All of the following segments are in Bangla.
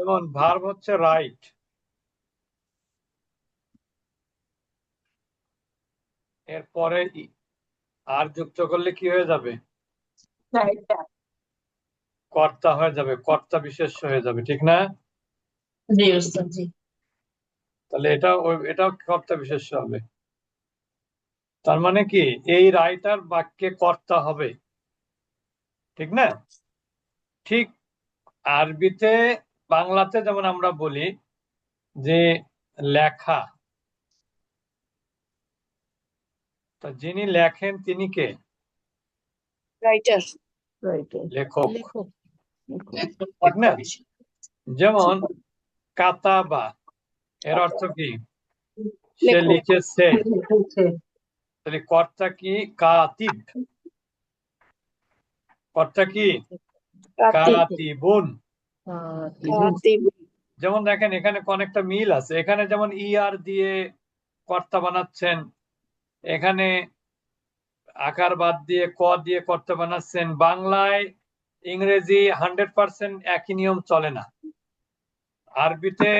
যেমন ভার্ব হচ্ছে রাইট এরপরে আর যুক্ত করলে কি হয়ে যাবে? কর্তা হয়ে যাবে কর্তা বিশেষ হয়ে যাবে ঠিক না? তাহলে এটা এটাও কর্তা বিশেষ হবে। তার মানে কি? এই রাইটার বাক্যে কর্তা হবে। ঠিক না? ঠিক আরবিতে বাংলাতে যেমন আমরা বলি যে লেখা তা যিনি লেখেন তিনি কে? রাইটার লেখক। লেখক। ঠিক না যেমন কাতাবা এর অর্থ কি? সে লিখেছে। তাহলে কর্তা কি? কাতিব। কর্তা কি? কাতিবুন। কাতিব যেমন দেখেন এখানে অনেকটা মিল আছে। এখানে যেমন ইআর দিয়ে কর্তা বানাচ্ছেন এখানে আকার বাদ দিয়ে ক দিয়ে কর্তা বানাচ্ছেন বাংলায় ইংরেজি হান্ড্রেড পার্সেন্ট একই নিয়ম চলে না। আরবিতে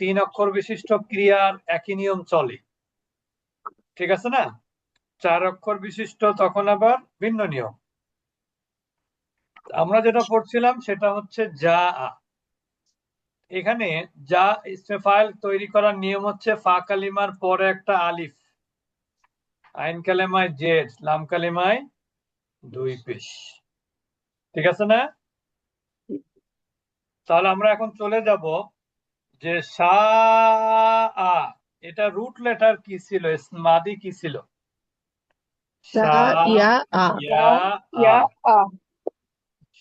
তিন অক্ষর বিশিষ্ট ক্রিয়ার একই নিয়ম চলে। ঠিক আছে না? চার অক্ষর বিশিষ্ট তখন আবার ভিন্ন নিয়ম। আমরা যেটা পড়ছিলাম সেটা হচ্ছে যা এখানে যা ইসমে ফাইল তৈরি করার নিয়ম হচ্ছে ফা কালিমার পরে একটা আলিফ। আইন কালেমায় জেড লাম কালিমায় দুই পেশ। ঠিক আছে না? তাহলে আমরা এখন চলে যাব যে সা আ এটা রুট লেটার কি ছিল? মাদি কি ছিল? সা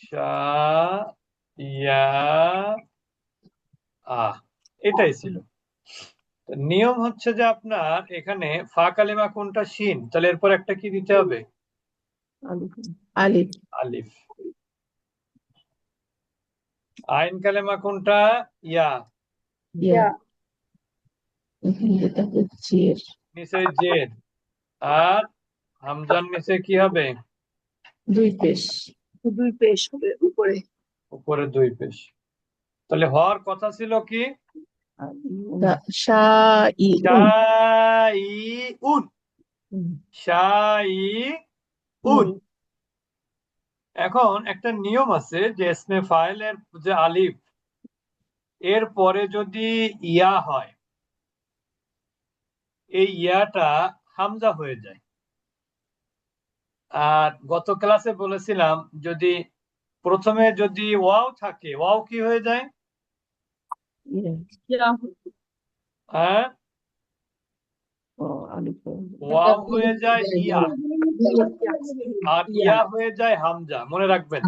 ইয়া আ ইয়া ইয়া আ আ সা ইয়া আ এটাই ছিল। নিয়ম হচ্ছে যে আপনার এখানে ফা কালিমা কোনটা শিন? তাহলে এরপর একটা কি দিতে হবে? আলিফ। আলিফ। আইন কালেমা কোনটা? ইয়া। ইয়া। নিচে আর হামজার নিচে কি হবে? দুই পেশ। দুই পেশ হবে উপরে। উপরে দুই পেশ। তাহলে হওয়ার কথা ছিল কি? এখন একটা নিয়ম আছে যে ইসমে ফাইলের যে আলিফ এর পরে যদি ইয়া হয় এই ইয়াটা হামজা হয়ে যায়। আর গত ক্লাসে বলেছিলাম যদি প্রথমে যদি ওয়াও থাকে ওয়াও কি হয়ে যায়? হ্যাঁ? ওয়াও হয়ে যায় ইয়া। আর ইয়া হয়ে যায় হামজা মনে রাখবেন।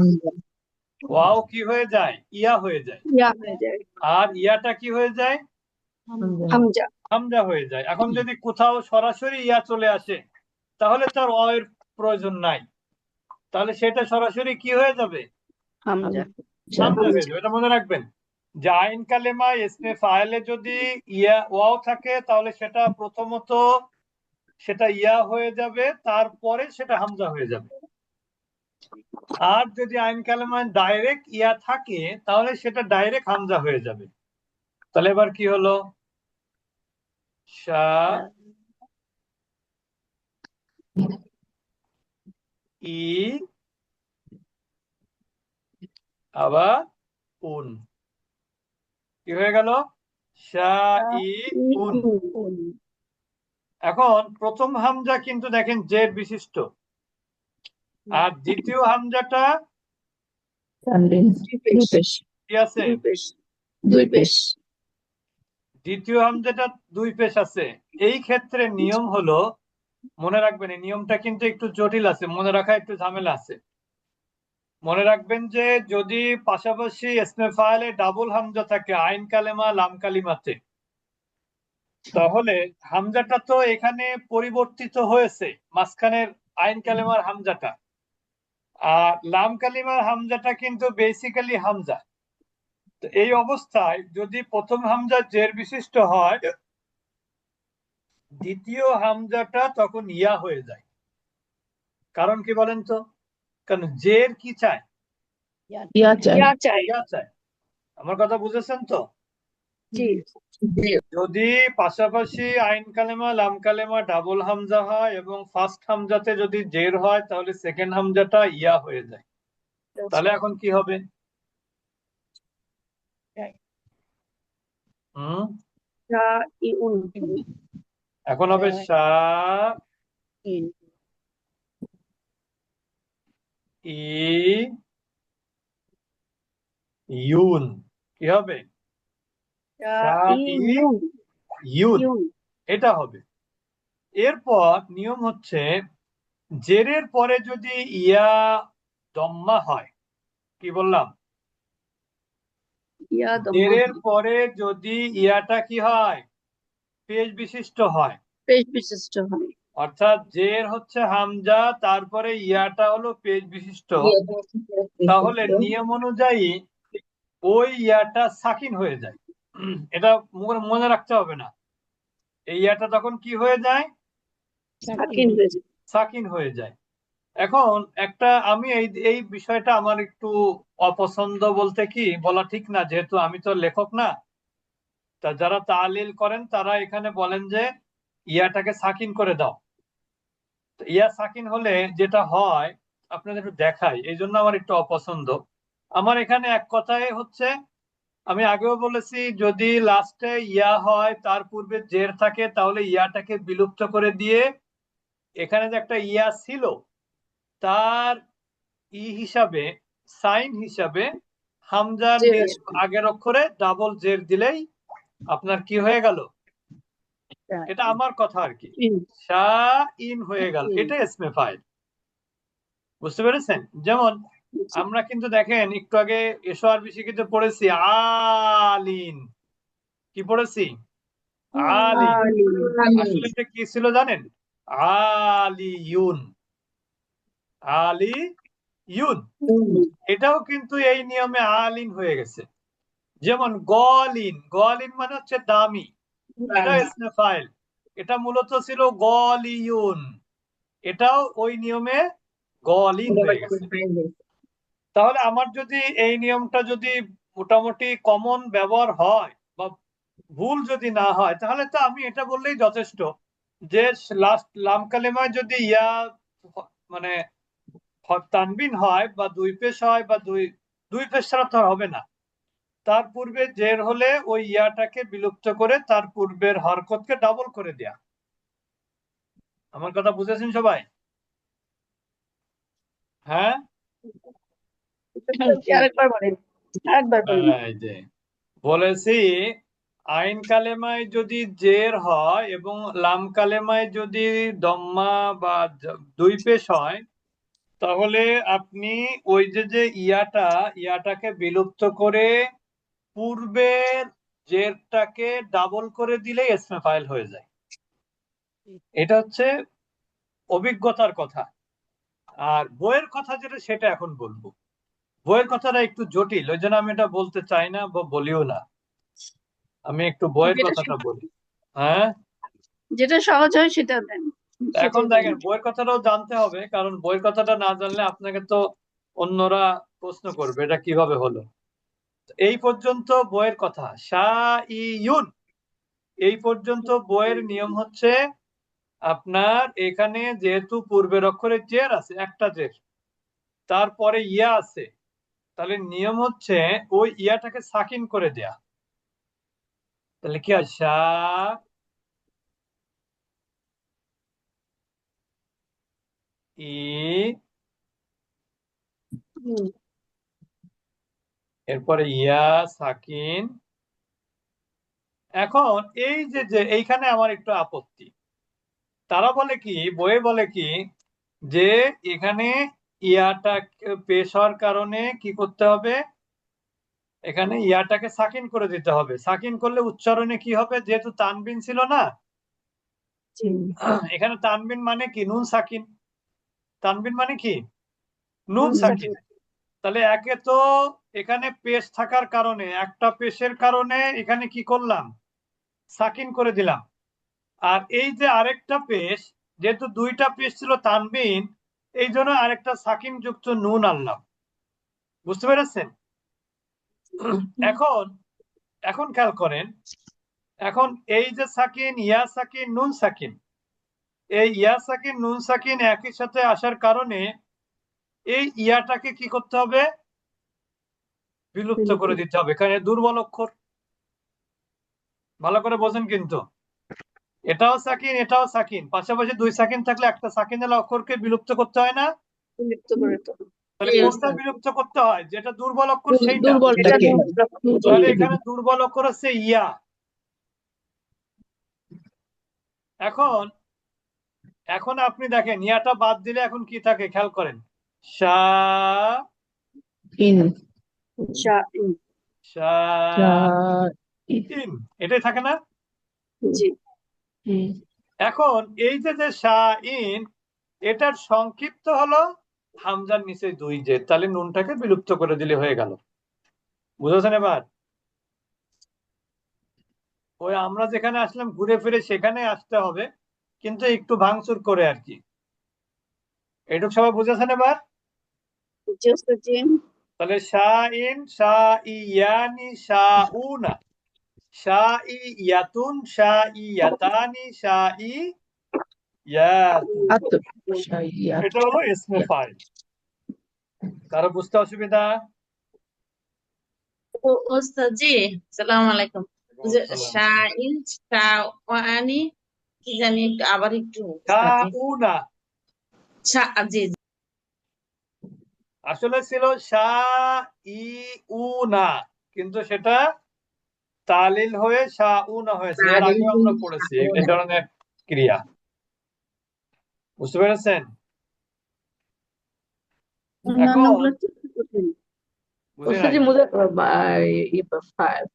ওয়াও কি হয়ে যায়? ইয়া হয়ে যায়। ইয়া হয়ে যায়। আর ইয়াটা কি হয়ে যায়? হামজা। হামজা। হয়ে যায়। এখন যদি কোথাও সরাসরি ইয়া চলে আসে তাহলে তার এর প্রয়োজন নাই। তাহলে সেটা সরাসরি কি হয়ে যাবে? এটা মনে রাখবেন। যে আইন কালেমা ইসমে ফাইলে যদি ইয়া ওয়াও থাকে তাহলে সেটা প্রথমত সেটা ইয়া হয়ে যাবে তারপরে সেটা হামজা হয়ে যাবে। আর যদি আইন কালেমায় ডাইরেক্ট ইয়া থাকে তাহলে সেটা ডাইরেক্ট হামজা হয়ে যাবে। তাহলে এবার কি হলো? শা ই আবার উন। কি হয়ে গেল? এখন প্রথম হামজা কিন্তু দেখেন জেড বিশিষ্ট। আর দ্বিতীয় হামজাটা আছে? দুই পেশ। দ্বিতীয় হামজাটা দুই পেশ আছে। এই ক্ষেত্রে নিয়ম হলো মনে রাখবেন, এই নিয়মটা কিন্তু একটু জটিল আছে, মনে রাখা একটু ঝামেলা আছে। মনে রাখবেন যে যদি পাশাপাশি ইসমে ফাইলে ডাবল হামজা থাকে, আইন কালেমা, লাম কালিমাতে, তাহলে হামজাটা তো এখানে পরিবর্তিত হয়েছে, মাঝখানের আইন কালেমার হামজাটা। আর লাম কালিমার হামজাটা কিন্তু বেসিক্যালি হামজা। এই অবস্থায় যদি প্রথম হামজা জের বিশিষ্ট হয় দ্বিতীয় হামজাটা তখন ইয়া হয়ে যায়। কারণ কি বলেন তো? কারণ জের কি চায়? ইয়া ইয়া আমার কথা বুঝেছেন তো? যদি পাশাপাশি আইন কালেমা লাম কালেমা ডাবল হামজা হয় এবং ফার্স্ট হামজাতে যদি জের হয় তাহলে সেকেন্ড হামজাটা ইয়া হয়ে যায়। তাহলে এখন কি হবে? হুম? ই উন এখন হবে সা ই। ইউন। কি হবে? ইউন। এটা হবে। এরপর নিয়ম হচ্ছে জেরের পরে যদি ইয়া দম্মা হয় কি বললাম? জেরের পরে যদি ইয়াটা কি হয়? পেশ বিশিষ্ট হয়। পেশ বিশিষ্ট হয়। অর্থাৎ জের হচ্ছে হামজা তারপরে ইয়াটা হলো পেজ বিশিষ্ট তাহলে নিয়ম অনুযায়ী ওই ইয়াটা সাকিন হয়ে যায়। এটা মনে- মনে রাখতে হবে না। এই ইয়াটা তখন কি হয়ে যায়। সাকিন হয়ে যায়। এখন একটা আমি এই এই বিষয়টা আমার একটু অপছন্দ বলতে কি বলা ঠিক না যেহেতু আমি তো লেখক না তা যারা তালিল করেন তারা এখানে বলেন যে ইয়াটাকে সাকিন করে দাও। ইয়া সাকিন হলে যেটা হয় আপনাদের একটু দেখাই এই জন্য আমার একটু অপছন্দ। আমার এখানে এক কথায় হচ্ছে আমি আগেও বলেছি যদি লাস্টে ইয়া হয় তার পূর্বে জের থাকে তাহলে ইয়াটাকে বিলুপ্ত করে দিয়ে এখানে যে একটা ইয়া ছিল তার ই হিসাবে সাইন হিসাবে হামজার আগের অক্ষরে ডাবল জের দিলেই আপনার কি হয়ে গেল? এটা আমার কথা আর কি। ইন। শা ইন হয়ে গেল। এটা ইসমে ফাইল বুঝতে পেরেছেন? যেমন আমরা কিন্তু দেখেন একটু আগে এসো আর বেশি কিন্তু পড়েছি আলিন। কি পড়েছি? আলিন। আসলে এটা কি ছিল জানেন? আলিউন। আলি ইউন এটাও কিন্তু এই নিয়মে আলিন হয়ে গেছে। যেমন গলিন গলিন মানে হচ্ছে দামি। এটা ফাইল। এটা মূলত ছিল গলিউন এটাও ওই নিয়মে গলিন তাহলে আমার যদি এই নিয়মটা যদি মোটামুটি কমন ব্যবহার হয় বা ভুল যদি না হয় তাহলে তো আমি এটা বললেই যথেষ্ট যে লাস্ট লাম কালেমায় যদি ইয়া মানে তানবিন হয় বা দুই পেশ হয় বা দুই দুই পেশ ছাড়া তো হবে না। তার পূর্বে জের হলে ওই ইয়াটাকে বিলুপ্ত করে তার পূর্বের হরকতকে ডাবল করে দেয়া। আমার কথা বুঝেছেন সবাই? হ্যাঁ? বলেছি আইন কালেমায় যদি জের হয় এবং লাম কালেমায় যদি দম্মা বা দুই পেশ হয় তাহলে আপনি ওই যে যে ইয়াটা ইয়াটাকে বিলুপ্ত করে পূর্বের জেরটাকে ডাবল করে দিলে এসমে ফাইল হয়ে যায়। এটা হচ্ছে অভিজ্ঞতার কথা। আর বইয়ের কথা যেটা সেটা এখন বলব। বইয়ের কথাটা একটু জটিল ওই জন্য আমি এটা বলতে চাই না বা বলিও না। আমি একটু বইয়ের কথাটা বলি। হ্যাঁ? যেটা সহজ হয় সেটা দেন। এখন দেখেন বইয়ের কথাটাও জানতে হবে কারণ বইয়ের কথাটা না জানলে আপনাকে তো অন্যরা প্রশ্ন করবে এটা কীভাবে হলো? এই পর্যন্ত বইয়ের কথা। ইউন এই পর্যন্ত বইয়ের নিয়ম হচ্ছে আপনার এখানে যেহেতু পূর্বের অক্ষরে জের আছে, একটা জের, তারপরে ইয়া আছে, তাহলে নিয়ম হচ্ছে ওই ইয়াটাকে সাকিন করে দেয়া। তাহলে কি হয়? সা ই এরপরে ইয়া সাকিন। এখন এই যে যে এইখানে আমার একটু আপত্তি। তারা বলে কি বইয়ে বলে কি যে এখানে ইয়াটা পেশ হওয়ার কারণে কি করতে হবে? এখানে ইয়াটাকে সাকিন করে দিতে হবে। সাকিন করলে উচ্চারণে কি হবে? যেহেতু তানবিন ছিল না। এখানে তানবিন মানে কি? নুন সাকিন। তানবিন মানে কি? নুন নুন সাকিন। তাহলে একে তো এখানে পেশ থাকার কারণে, একটা পেশের কারণে এখানে কি করলাম? সাকিন করে দিলাম। আর এই যে আরেকটা পেশ, যেহেতু দুইটা পেশ ছিল তানবিন, এই জন্য আরেকটা সাকিন যুক্ত নুন আনলাম। বুঝতে পেরেছেন? এখন এখন খেয়াল করেন, এখন এই যে সাকিন, ইয়া সাকিন, নুন সাকিন, এই ইয়া সাকিন, নুন সাকিন একই সাথে আসার কারণে এই ইয়াটাকে কি করতে হবে? বিলুপ্ত করে দিতে হবে। কারণ এ দুর্বল অক্ষর। ভালো করে বোঝেন কিন্তু। এটাও সাকিন এটাও সাকিন। পাশাপাশি দুই সাকিন থাকলে একটা সাকিন এলা অক্ষরকে বিলুপ্ত করতে হয় না? বিলুপ্ত করে তাহলে কোনটা বিলুপ্ত করতে হয়? যেটা দুর্বল অক্ষর সেইটা। দুর্বল। তাহলে এখানে দুর্বল অক্ষর হচ্ছে ইয়া। এখন এখন আপনি দেখেন ইয়াটা বাদ দিলে এখন কি থাকে? খেয়াল করেন। সা ইন শা ইন সা ইন এটাই থাকে না? জি এখন এই যে যে সা ইন এটার সংক্ষিপ্ত হলো হামজার নিচে দুই যে তাহলে নুনটাকে বিলুপ্ত করে দিলে হয়ে গেল। বুঝেছেন এবার? ওই আমরা যেখানে আসলাম ঘুরে ফিরে সেখানে আসতে হবে কিন্তু একটু ভাঙচুর করে আর কি। এইটুকু সবাই বুঝেছেন এবার? জি তাহলে শা ইন শা ইয়ানি শা উনা শা ই ইয়াতুন শা ইয়াতানি শা ই ইয়াতুন আতর শাইয়া এটা হলো ইসমে ফাইল। কারও বুঝতে অসুবিধা? ওস্তাদ জি সালাম আলাইকুম। যে শাইন শাওয়ানি কি জানি আবার একটু শা ওস্তাদ জি। আসলে ছিল শা ই উনা কিন্তু সেটা তালিল হয়ে শা উনা হয়েছে এর আগে আমরা পড়েছি। এই ধরনের ক্রিয়া। বুঝতে পেরেছেন? অন্যান্যগুলো একটু কঠিন। বুঝলেন ওস্তাদ মুদে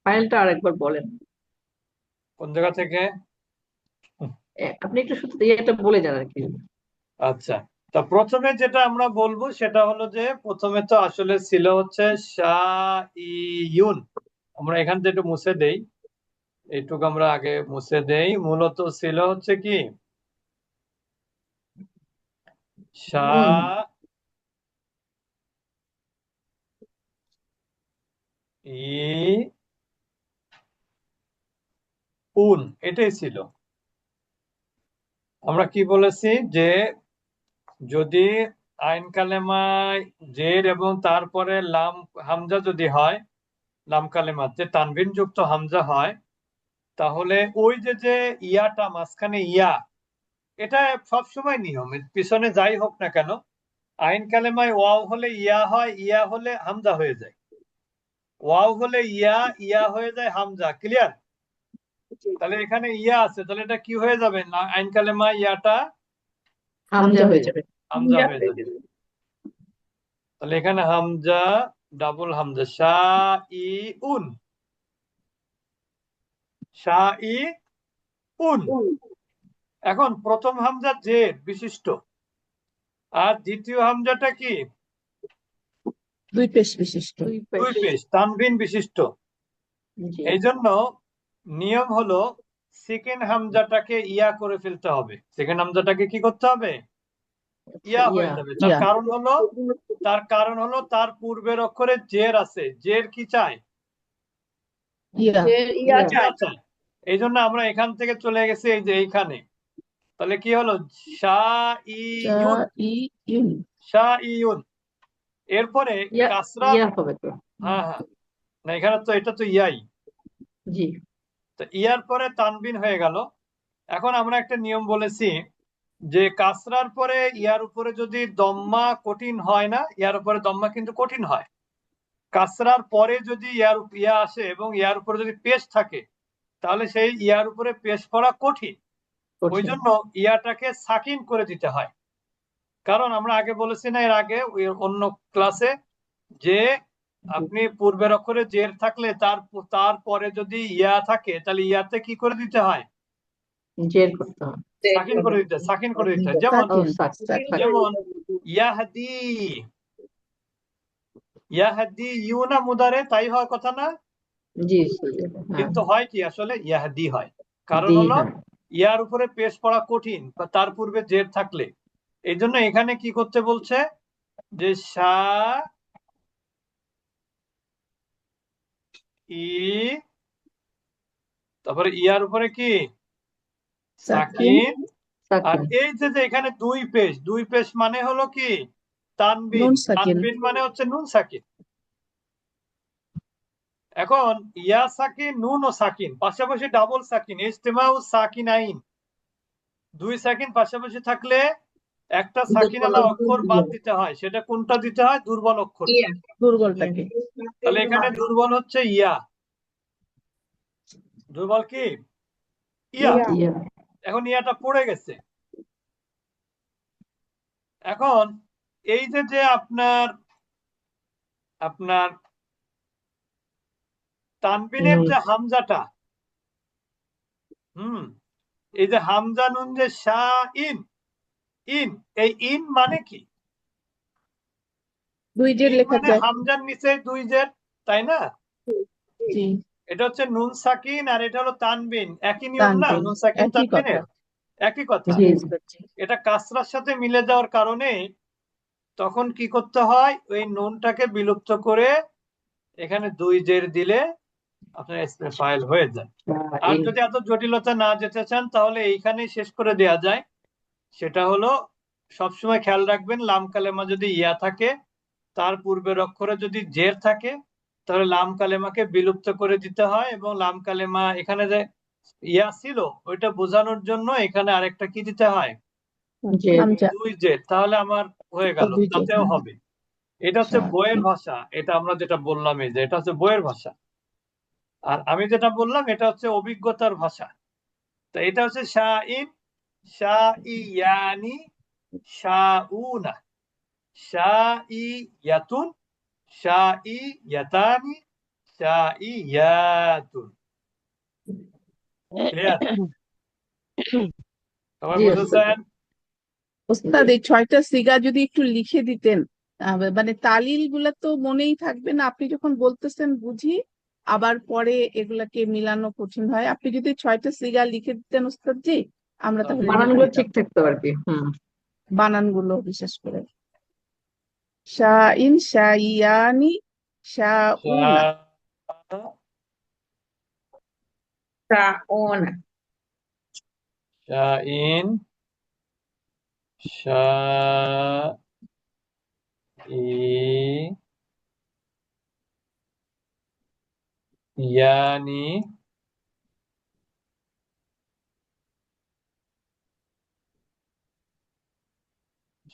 ফাইলটা আরেকবার বলেন। কোন জায়গা থেকে? আপনি একটু শুধু এটা বলে যান আর কি। আচ্ছা। তা প্রথমে যেটা আমরা বলব সেটা হলো যে প্রথমে তো আসলে ছিল হচ্ছে শাইউন আমরা এখান থেকে একটু মুছে দেই। এইটুকু আমরা আগে মুছে দেই। মূলত ছিল হচ্ছে কি? উন এটাই ছিল। আমরা কি বলেছি যে যদি আইন কালেমায় জের এবং তারপরে লাম, হামজা যদি হয়, লাম কালেমাতে তানবিন যুক্ত হামজা হয়, তাহলে ওই যে যে ইয়াটা, মাঝখানে ইয়া, এটা সবসময় নিয়ম। পিছনে যাই হোক না কেন, আইন কালেমায় ওয়াও হলে ইয়া হয়, ইয়া হলে হামজা হয়ে যায়। ওয়াও হলে ইয়া ইয়া হয়ে যায়, হামজা। ক্লিয়ার? তাহলে এখানে ইয়া আছে, তাহলে এটা কি হয়ে যাবে? না, আইন কালেমায় ইয়াটা হামজা হয়ে যাবে। হামজা হয়ে যাবে। তাহলে এখানে হামজা ডাবল হামজা শা ই উন। শা ই উন। এখন প্রথম হামজা জের বিশিষ্ট। আর দ্বিতীয় হামজাটা কি? দুই পেশ বিশিষ্ট। দুই পেশ। তানবিন বিশিষ্ট। এই জন্য নিয়ম হলো সেকেন্ড হামজাটাকে ইয়া করে ফেলতে হবে। সেকেন্ড হামজাটাকে কি করতে হবে? ইয়া হয়ে যাবে। তার কারণ হলো তার কারণ হলো তার পূর্বের অক্ষরে জের আছে। জের কি চায়? ইয়া। যে ইয়া ইয়া। চায়। আচ্ছা এই জন্য আমরা এখান থেকে চলে গেছি এই যে এইখানে। তাহলে কি হলো? শা ই ইউন। ই ইউন। শা ইউন। এরপরে কাসরা ইয়া হবে তো। হ্যাঁ হ্যাঁ। না এখানে তো এটা তো ইয়াই। জি। তো ইয়ার পরে তানবিন হয়ে গেল। এখন আমরা একটা নিয়ম বলেছি যে কাসরার পরে ইয়ার উপরে যদি দম্মা কঠিন হয় না ইয়ার উপরে দম্মা কিন্তু কঠিন হয়। কাসরার পরে যদি ইয়ার ইয়া আসে এবং ইয়ার উপরে যদি পেশ থাকে তাহলে সেই ইয়ার উপরে পেশ করা কঠিন। ওই জন্য ইয়াটাকে সাকিন করে দিতে হয়। কারণ আমরা আগে বলেছি না এর আগে অন্য ক্লাসে যে আপনি পূর্বের অক্ষরে জের থাকলে তার তারপরে যদি ইয়া থাকে তাহলে ইয়াতে কি করে দিতে হয়? জের করতে হবে সাকিন করে দিতে হয়, সাকিন করে দিতে। যেমন ও সাক সাক সাক। ইয়াহাদি। ইয়াহাদি ইউনা মুদারে তাই হয় কথা না? জি হ্যাঁ। কিন্তু হয় কি আসলে? ইয়াহাদি হয়। কারণ হলো হ্যাঁ। ইয়ার উপরে পেশ করা কঠিন বা তার পূর্বে জের থাকলে। এই জন্য এখানে কি করতে বলছে? যে সা ই তারপরে ইয়ার উপরে কি? সাকিন আর এই যে যে এখানে দুই পেশ দুই পেশ মানে হলো কি? তানবিন। তানবিন মানে হচ্ছে নুন সাকিন এখন ইয়া সাকিন নুন ও সাকিন পাশাপাশি ডাবল সাকিন ইজতেমা ও সাকিন আইন দুই সাকিন পাশাপাশি থাকলে একটা সাকিন অক্ষর বাদ দিতে হয় সেটা কোনটা দিতে হয়? দুর্বল অক্ষর। দুর্বলটাকে। তাহলে এখানে দুর্বল হচ্ছে ইয়া। দুর্বল কি? ইয়া। এখন ইয়াটা পড়ে গেছে। এখন এই যে যে আপনার আপনার তানবিনের যে হামজাটা হুম এই যে হামজা নুন যে শা ইন ইন এই ইন মানে কি? দুই জের লেখা মানে যায়। হামজার নিচে দুই জের তাই না? এটা হচ্ছে নুন সাকিন আর এটা হলো তানবিন। একই নিয়ম না? নুন সাকিন তানবিনের একই কথা। এটা কাসরার সাথে মিলে যাওয়ার কারণে তখন কি করতে হয়? ওই নুনটাকে বিলুপ্ত করে এখানে দুই জের দিলে আপনার এসপি ফাইল হয়ে যায়। আর যদি এত জটিলতা না যেতে চান তাহলে এইখানেই শেষ করে দেয়া যায়। সেটা হলো সবসময় খেয়াল রাখবেন লাম কালেমা যদি ইয়া থাকে তার পূর্বের অক্ষরে যদি জের থাকে তাহলে লাম কালেমাকে বিলুপ্ত করে দিতে হয় এবং লাম কালেমা এখানে যে ইয়া ছিল ওইটা বোঝানোর জন্য এখানে আরেকটা কি দিতে হয়? দুই জেড তাহলে আমার হয়ে গেল। তাতেও। হবে। এটা হচ্ছে আচ্ছা। বইয়ের ভাষা। এটা আমরা যেটা বললাম এই যে এটা হচ্ছে বইয়ের ভাষা। আর আমি যেটা বললাম এটা হচ্ছে অভিজ্ঞতার ভাষা। তো এটা হচ্ছে শাইন শাইয়ানি শাউনা শাইয়াতুন শাইয়াতানি শাইয়াতুন সবাই জি, বুঝেছেন ওস্তাদ এই ছয়টা সিগা যদি একটু লিখে দিতেন মানে তালিলগুলা তো মনেই থাকবে না আপনি যখন বলতেছেন বুঝি আবার পরে এগুলাকে মিলানো কঠিন হয়। আপনি যদি ছয়টা সিগা লিখে দিতেন ওস্তাদ জি আমরা তাহলে বানানগুলো ঠিক থাকতো আর কি হুম। বানানগুলো বিশেষ করে। শাইন শাইয়ানি শাউনা শাওনা। শাইন শা ই ইয়ানি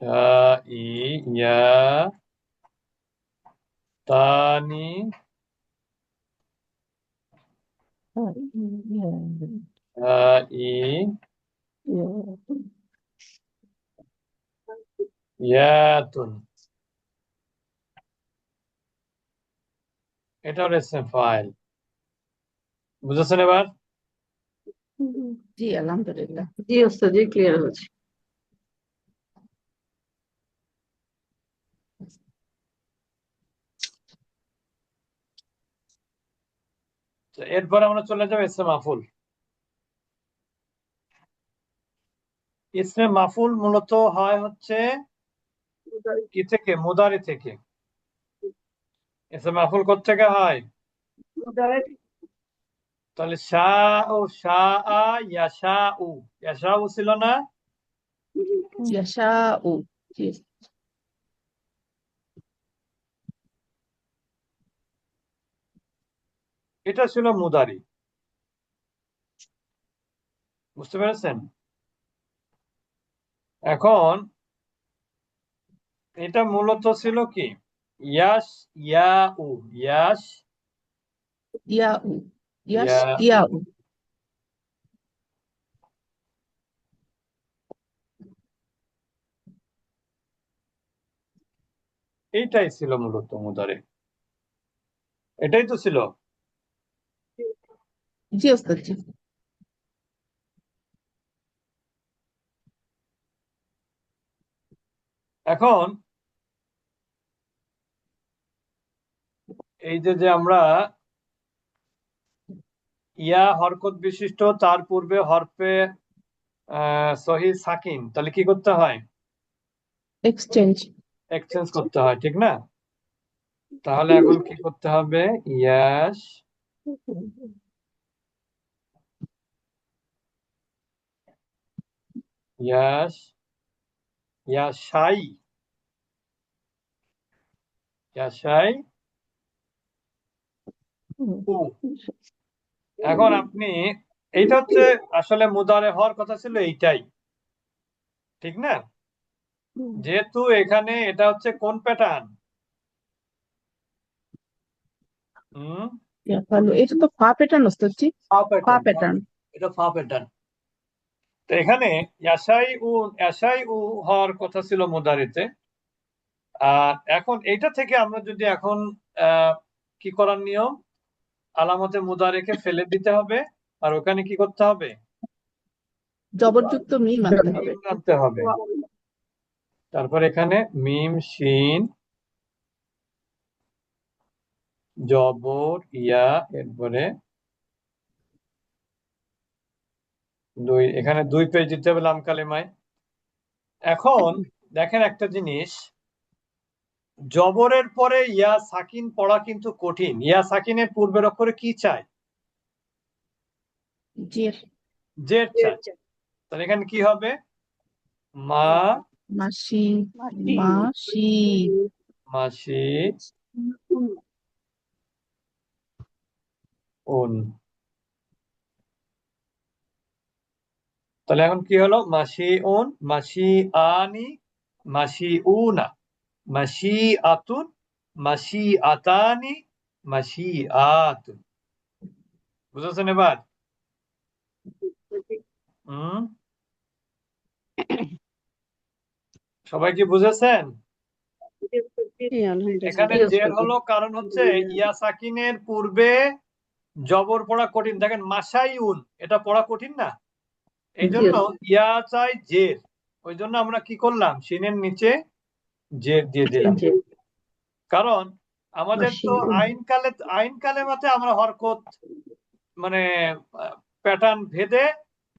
শাইয়াতুন শাইয়াতানি শাইয়াতানি শাইয়াতুন এটা ইসম ফাইল বুঝেছেন এবার জি আলহামদুলিল্লাহ জি ওস্তাদ জি ক্লিয়ার হচ্ছে এরপর আমরা চলে যাব ইসমে মাফুল। ইসমে মাফুল মূলত হয় হচ্ছে কি থেকে? মুদারি থেকে। ইসমে মাফুল থেকে হয়? তাহলে শা ও শা আ ইয়াশা উ। ইয়াশা উ ছিল না? ইয়াশাউ জি। এটা ছিল মুদারি। বুঝতে পেরেছেন? এখন এটা মূলত ছিল কি? ইয়াস ইয়া উ ইয়াস ইয়াউ ইয়াশ ইয়াউ। এইটাই ছিল মূলত মুদারে। এটাই তো ছিল। ওস্তাদ জি এখন এই যে যে আমরা ইয়া হরকত বিশিষ্ট তার পূর্বে হরফে সহি সাকিন তাহলে কি করতে হয়? এক্সচেঞ্জ এক্সচেঞ্জ করতে হয় ঠিক না? তাহলে এখন কি করতে হবে? ইয়াস ইয়াসাই ইয়াসাই উ এখন আপনি এইটা হচ্ছে আসলে মুদারে হওয়ার কথা ছিল এইটাই। ঠিক না? যেহেতু এখানে এটা হচ্ছে কোন প্যাটার্ন হুম? এটা তো ফা প্যাটার্ন জি। ফা প্যাটার্ন এটা ফা প্যাটার্ন তো এখানে ইয়াসাই উ ইয়াসাই উ হওয়ার কথা ছিল মুদারিতে। আর এখন এইটা থেকে আমরা যদি এখন কি করার নিয়ম? আলামতে মুদারেকে ফেলে দিতে হবে আর ওখানে কি করতে হবে? জবরযুক্ত মিম আনতে হবে। তারপর এখানে মিম শিন জবর ইয়া এরপরে দুই এখানে দুই পেজ দিতে হবে লাম কালেমায় এখন দেখেন একটা জিনিস জবরের পরে ইয়া সাকিন পড়া কিন্তু কঠিন। ইয়া সাকিনের পূর্বের অক্ষরে কি চাই জের। জের চাই তাহলে এখানে কি হবে? মা মাসি মাসি মাসি উন। তাহলে এখন কি হলো? মাসি উন মাসি আনি মাসি উনা মাসি আতুন মাসি আতানি মাসি আতুন বুঝেছেন এবার? হুম? সবাই কি বুঝেছেন? এখানে জের হলো কারণ হচ্ছে ইয়া সাকিনের পূর্বে জবর পড়া কঠিন। দেখেন মাসাইউন এটা পড়া কঠিন না? এই জন্য ইয়া চাই জের। ওই জন্য আমরা কি করলাম? সিনের নিচে জের দিয়ে দিলাম। কারণ আমাদের তো। আইন কালে আইন কালেমাতে আমরা হরকত মানে প্যাটার্ন ভেদে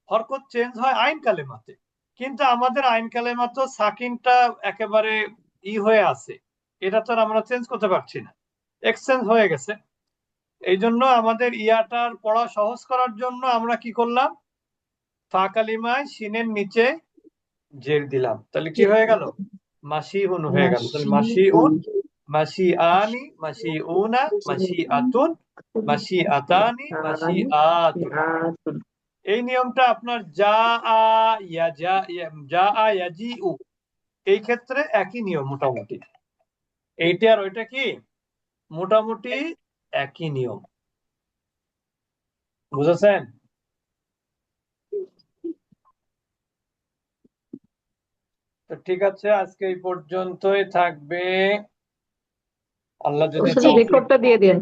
হরকত চেঞ্জ হয় আইন কালেমাতে কিন্তু আমাদের আইন কালেমা তো সাকিনটা একেবারে ই হয়ে আছে। এটা তো আমরা চেঞ্জ করতে পারছি না। এক্সচেঞ্জ হয়ে গেছে। এই জন্য আমাদের ইয়াটার পড়া সহজ করার জন্য আমরা কি করলাম? ফা কালিমায় সিনের নিচে জের দিলাম। তাহলে কি হয়ে গেল? মাসি উন হয়ে গেল। তাহলে মাসি উন মাসি আনি মাসি উনা মাসি আতুন মাসি আতানি মাসি আতুন এই নিয়মটা আপনার যা আ ইয়া যা যা আ উ এই ক্ষেত্রে একই নিয়ম মোটামুটি। এইটা আর ওইটা কি? মোটামুটি একই নিয়ম। বুঝেছেন? তো ঠিক আছে আজকে এই পর্যন্তই থাকবে। আল্লাহ যদি রেকর্ডটা দিয়ে দেন।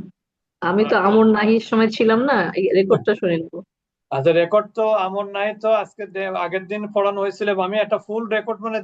আমি তো আমর নাহির সময় ছিলাম না এই রেকর্ডটা শুনে নেব। আচ্ছা রেকর্ড তো আমর নাই তো আজকে আগের দিন পড়ানো হয়েছিল আমি একটা ফুল রেকর্ড মানে